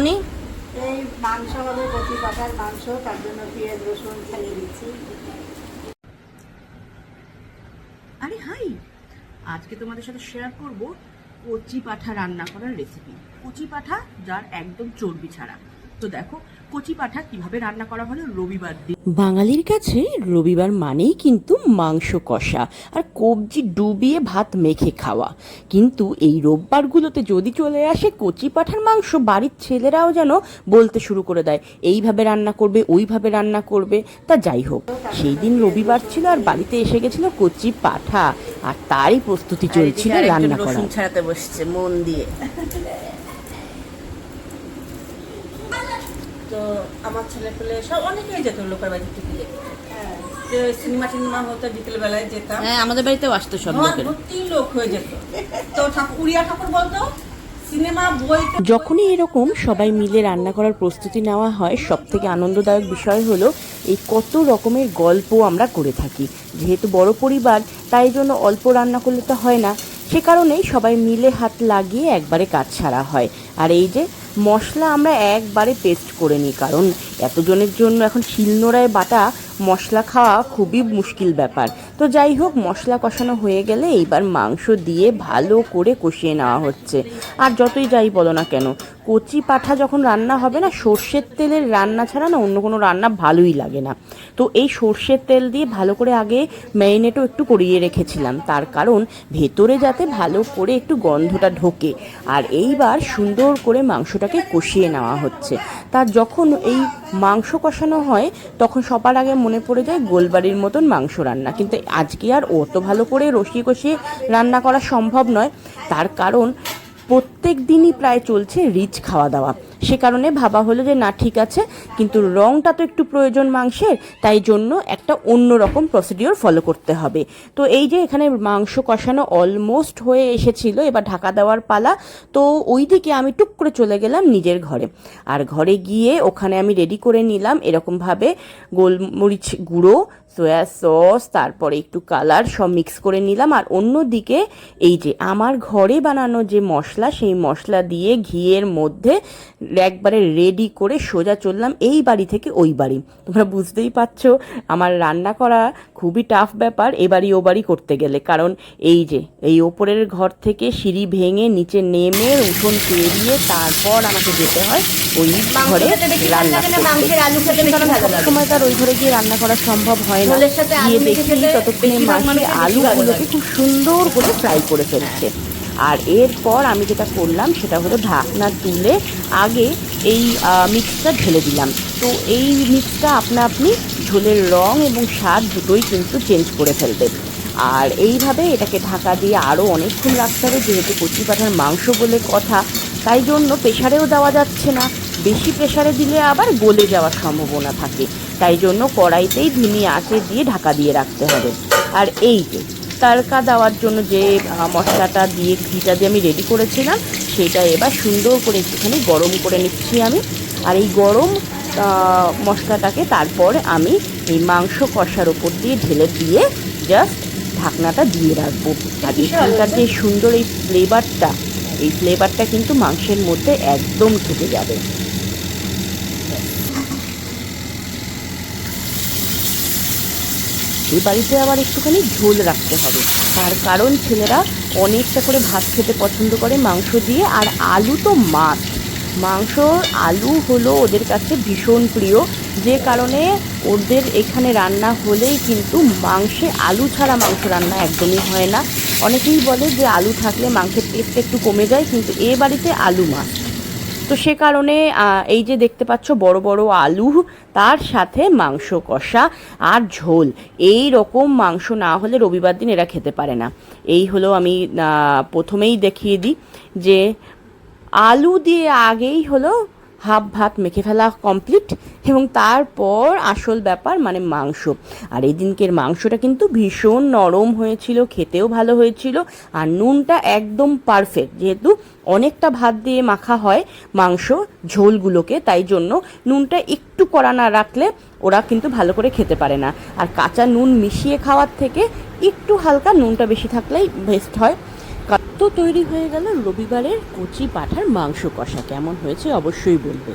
মামনি এই মাংস হবে কচি পাঠার মাংস তার জন্য পেঁয়াজ রসুন ছাড়িয়ে দিচ্ছি। আরে হাই আজকে তোমাদের সাথে শেয়ার করব কচি পাঠা রান্না করার রেসিপি কচি পাঠা যার একদম চর্বি ছাড়া। তো দেখো কচি পাঠা কীভাবে রান্না করা হলো রবিবার দিন। বাঙালির কাছে রবিবার মানেই কিন্তু মাংস কষা আর কবজি ডুবিয়ে ভাত মেখে খাওয়া। কিন্তু এই রোববারগুলোতে যদি চলে আসে কচি পাঠার মাংস বাড়ির ছেলেরাও যেন বলতে শুরু করে দেয় এইভাবে রান্না করবে ওইভাবে রান্না করবে। তা যাই হোক সেই দিন রবিবার ছিল আর বাড়িতে এসে গেছিল কচি পাঠা। আর তারই প্রস্তুতি চলছিল রান্না করা ছাড়াতে বসছে মন দিয়ে। তো আমার ছেলে পেলে সব অনেকেই যেত লোকের বাড়ি থেকে সিনেমা টিনেমা হতো বিকেল বেলায় যেতাম। হ্যাঁ আমাদের বাড়িতেও আসতো সব ভর্তি লোক হয়ে যেত। তো ঠাকুর উড়িয়া ঠাকুর বলতো যখনই এরকম সবাই মিলে রান্না করার প্রস্তুতি নেওয়া হয় সব থেকে আনন্দদায়ক বিষয় হলো এই কত রকমের গল্প আমরা করে থাকি। যেহেতু বড় পরিবার তাই জন্য অল্প রান্না করলে তো হয় না। সে কারণেই সবাই মিলে হাত লাগিয়ে একবারে কাজ ছাড়া হয়। আর এই যে মশলা আমরা একবারে পেস্ট করে নিই কারণ এতজনের জন্য এখন শিলনোড়ায় বাটা মশলা খাওয়া খুবই মুশকিল ব্যাপার। তো যাই হোক, মশলা কষানো হয়ে গেলে এইবার মাংস দিয়ে ভালো করে কষিয়ে নেওয়া হচ্ছে। আর যতই যাই বলো না কেন, কচি পাঠা যখন রান্না হবে না, সর্ষের তেলের রান্না ছাড়া না অন্য কোনো রান্না ভালোই লাগে না। তো এই সর্ষের তেল দিয়ে ভালো করে আগে ম্যারিনেটও একটু করিয়ে রেখেছিলাম। তার কারণ ভেতরে যাতে ভালো করে একটু গন্ধটা ঢোকে। আর এইবার সুন্দর করে মাংসটাকে কষিয়ে নেওয়া হচ্ছে। তার যখন এই মাংস কষানো হয়, তখন সবার আগে মনে পড়ে যায় গোলবাড়ির মতন মাংস রান্না। কিন্তু আজকে আর অত ভালো করে রসিয়ে কষিয়ে রান্না করা সম্ভব নয়। তার কারণ প্রত্যেক দিনই প্রায় চলছে রিচ খাওয়া দাওয়া। সে কারণে ভাবা হলো যে না, ঠিক আছে, কিন্তু রংটা তো একটু প্রয়োজন মাংসের, তাই জন্য একটা অন্য রকম প্রসিডিওর ফলো করতে হবে। তো এই যে এখানে মাংস কষানো অলমোস্ট হয়ে এসেছিল, এবার ঢাকা দেওয়ার পালা, তো ওই দিকে আমি টুক করে চলে গেলাম নিজের ঘরে। আর ঘরে গিয়ে ওখানে আমি রেডি করে নিলাম এরকমভাবে গোলমরিচ গুঁড়ো সয়া সস তারপরে একটু কালার সব মিক্স করে নিলাম। আর অন্যদিকে এই যে আমার ঘরে বানানো যে মশলা, সেই মশলা দিয়ে ঘিয়ের মধ্যে একবারে রেডি করে সোজা চললাম এই বাড়ি থেকে ওই বাড়ি। তোমরা বুঝতেই পারছ, আমার রান্না করা খুবই টাফ ব্যাপার, এ বাড়ি ও বাড়ি করতে গেলে। কারণ এই যে, এই ওপরের ঘর থেকে সিঁড়ি ভেঙে নিচে নেমে উঠোন পেরিয়ে তারপর আমাকে যেতে হয়। ওই ঘরে রান্না সময় তার ওই ঘরে গিয়ে রান্না করা সম্ভব হয় না। গিয়ে দেখি ততক্ষণে মাসি আলুগুলোকে খুব সুন্দর করে ফ্রাই করে ফেলছে। আর এরপর আমি যেটা করলাম সেটা হলো ঢাকনা তুলে আগে এই মিক্সটা ঢেলে দিলাম। তো এই মিক্সটা আপনা আপনি ঝোলের রং এবং স্বাদ দুটোই কিন্তু চেঞ্জ করে ফেলবে আর এইভাবে এটাকে ঢাকা দিয়ে আরও অনেকক্ষণ রাখতে হবে। যেহেতু কচি পাঠার মাংস বলে কথা তাই জন্য প্রেশারেও দেওয়া যাচ্ছে না। বেশি প্রেশারে দিলে আবার গলে যাওয়ার সম্ভাবনা থাকে। তাই জন্য কড়াইতেই ধিমি আঁচে দিয়ে ঢাকা দিয়ে রাখতে হবে। আর এই যে, তারকা দেওয়ার জন্য যে মশলাটা দিয়ে ঘিটা দিয়ে আমি রেডি করেছিলাম, সেটা এবার সুন্দর করে একটুখানি গরম করে নিচ্ছি আমি। আর এই গরম মশলাটাকে তারপর আমি এই মাংস কষার ওপর দিয়ে ঢেলে দিয়ে জাস্ট ঢাকনাটা দিয়ে রাখব। আর এখানকার যে সুন্দর এই ফ্লেভারটা এই ফ্লেভারটা কিন্তু মাংসের মধ্যে একদম ঢুকে যাবে। এই বাড়িতে আবার একটুখানি ঝোল রাখতে হবে। তার কারণ ছেলেরা অনেকটা করে ভাত খেতে পছন্দ করে, মাংস দিয়ে, আর আলু তো মাছ মাংস, আলু হলো ওদের কাছে ভীষণ প্রিয়। যে কারণে ওদের এখানে রান্না হলেই কিন্তু মাংসে আলু ছাড়া মাংস রান্না একদমই হয় না। অনেকেই বলে যে আলু থাকলে মাংসের টেস্ট একটু কমে যায়, কিন্তু এ বাড়িতে আলু মাছ তো সে কারণে এই যে দেখতে পাচ্ছ বড় বড় আলু, তার সাথে মাংস কষা আর ঝোল। এই রকম মাংস না হলে রবিবার দিন এরা খেতে পারে না। এই হলো আমি প্রথমেই দেখিয়ে দিই যে আলু দিয়ে আগেই হলো হাফ ভাত মেখে ফেলা কমপ্লিট এবং তারপর আসল ব্যাপার মানে মাংস। আর এই দিনকের মাংসটা কিন্তু ভীষণ নরম হয়েছিল, খেতেও ভালো হয়েছিল আর নুনটা একদম পারফেক্ট যেহেতু অনেকটা ভাত দিয়ে মাখা হয় মাংস ঝোলগুলোকে, তাই জন্য নুনটা একটু কড়া না রাখলে ওরা কিন্তু ভালো করে খেতে পারে না। আর কাঁচা নুন মিশিয়ে খাওয়ার থেকে একটু হালকা নুনটা বেশি থাকলেই বেস্ট হয়। তো তৈরি হয়ে গেল রবিবারের কচি পাঠার মাংস কষা। কেমন হয়েছে অবশ্যই বলবে।